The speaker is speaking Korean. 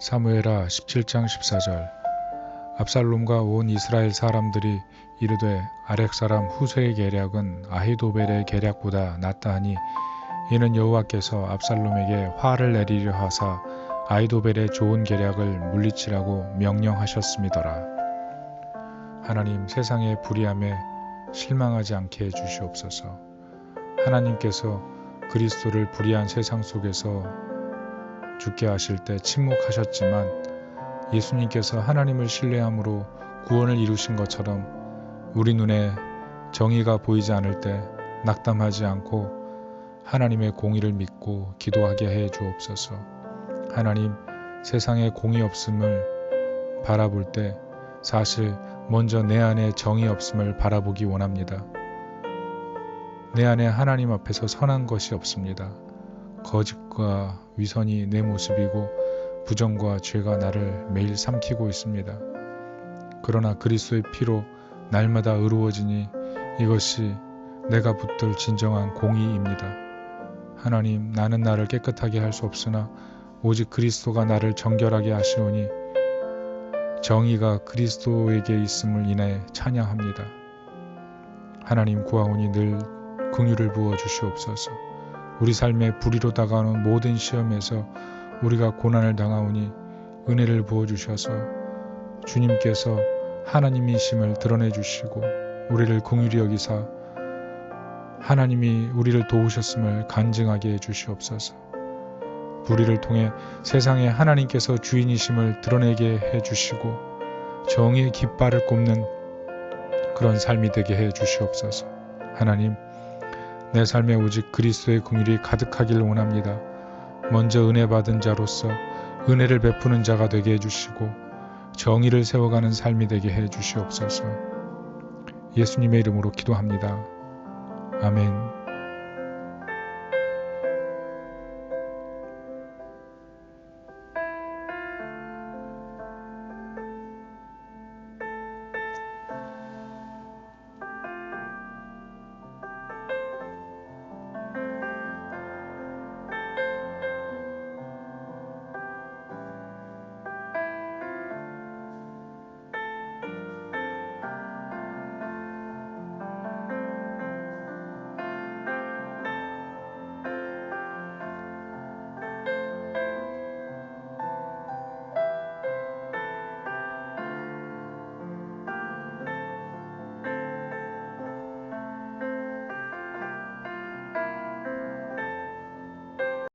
사무엘하 17장 14절 압살롬과 온 이스라엘 사람들이 이르되 아렉 사람 후세의 계략은 아히도벨의 계략보다 낫다 하니 이는 여호와께서 압살롬에게 화를 내리려 하사 아히도벨의 좋은 계략을 물리치라고 명령하셨음이더라. 하나님 세상의 불의함에 실망하지 않게 해 주시옵소서. 하나님께서 그리스도를 불의한 세상 속에서 죽게 하실 때 침묵하셨지만 예수님께서 하나님을 신뢰함으로 구원을 이루신 것처럼 우리 눈에 정의가 보이지 않을 때 낙담하지 않고 하나님의 공의를 믿고 기도하게 해 주옵소서. 하나님 세상에 공의 없음을 바라볼 때 사실 먼저 내 안에 정의 없음을 바라보기 원합니다. 내 안에 하나님 앞에서 선한 것이 없습니다. 거짓과 위선이 내 모습이고 부정과 죄가 나를 매일 삼키고 있습니다. 그러나 그리스도의 피로 날마다 의로워지니 이것이 내가 붙들 진정한 공의입니다. 하나님, 나는 나를 깨끗하게 할 수 없으나 오직 그리스도가 나를 정결하게 하시오니 정의가 그리스도에게 있음을 인해 찬양합니다. 하나님 구하오니 늘 긍휼을 부어 주시옵소서. 우리 삶에 불의로 다가오는 모든 시험에서 우리가 고난을 당하오니 은혜를 부어 주셔서 주님께서 하나님이심을 드러내 주시고 우리를 긍휼히 여기사 하나님이 우리를 도우셨음을 간증하게 해 주시옵소서. 불의를 통해 세상에 하나님께서 주인이심을 드러내게 해 주시고 정의의 깃발을 꼽는 그런 삶이 되게 해 주시옵소서. 하나님, 내 삶에 오직 그리스도의 긍휼이 가득하길 원합니다. 먼저 은혜 받은 자로서 은혜를 베푸는 자가 되게 해 주시고 정의를 세워가는 삶이 되게 해 주시옵소서. 예수님의 이름으로 기도합니다. 아멘.